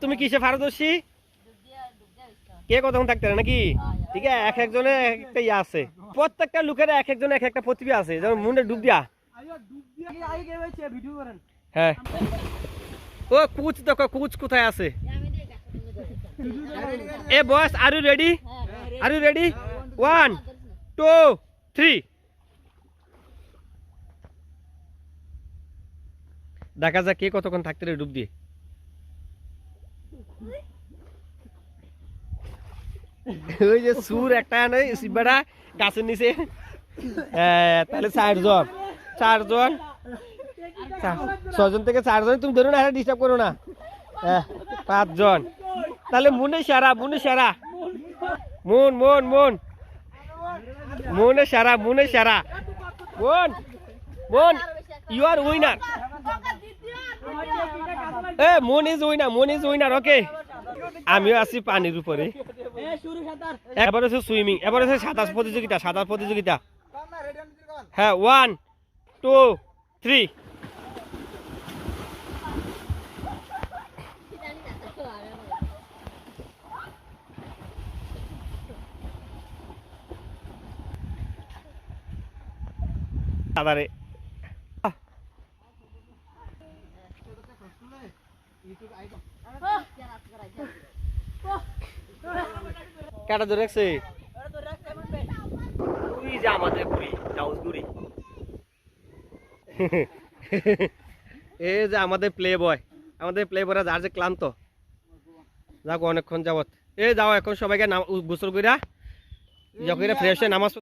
তুমি কিসে পারদর্শী? কে কতক্ষণ থাকতে পারে নাকি? ঠিক আছে, এক একজনের এক একটা ইয়ে আছে। প্রত্যেকটা লোকের এক একজনের এক একটা প্রতিভা আছে, যেমন মুন্ডে ডুব দিয়া। হ্যাঁ। ও, কুচ দেখো, কুচ কোথায় আছে? এ boss are you ready are you ready one two three দেখা যাক কে কতক্ষণ থাকতে ডুব দিয়ে। ওই যে সুর একটা নয় বেড়া গাছের নিচে হ্যাঁ, তাহলে চারজন চারজন চা- ছজন থেকে চারজন তুমি ধরো না ডিস্টার্ব করো না হ্যাঁ, পাঁচজন তাহলে মনে সারা মনে সারা মন মন মন মনে সারা মনে সারা মন মন ইউ আর উইনার এ, মন ইজ উইনার মন ইজ আমিও আছি পানির উপরে। এবার হচ্ছে সুইমিং এবার হচ্ছে সাঁতার প্রতিযোগিতা সাঁতার প্রতিযোগিতা। হ্যাঁ ওয়ান টু থ্রি সাঁতারে কাটা ধরে রাখছে? ওই যে আমাদের গুড়ি গুড়ি যে আমাদের প্লে বয় আমাদের প্লে বয়রা যার যে ক্লান্ত। যাক অনেকক্ষণ যাবত এ যাও এখন সবাইকে নাম গোসল কইরা ইয়া ফ্রেশ হয়ে নামাজ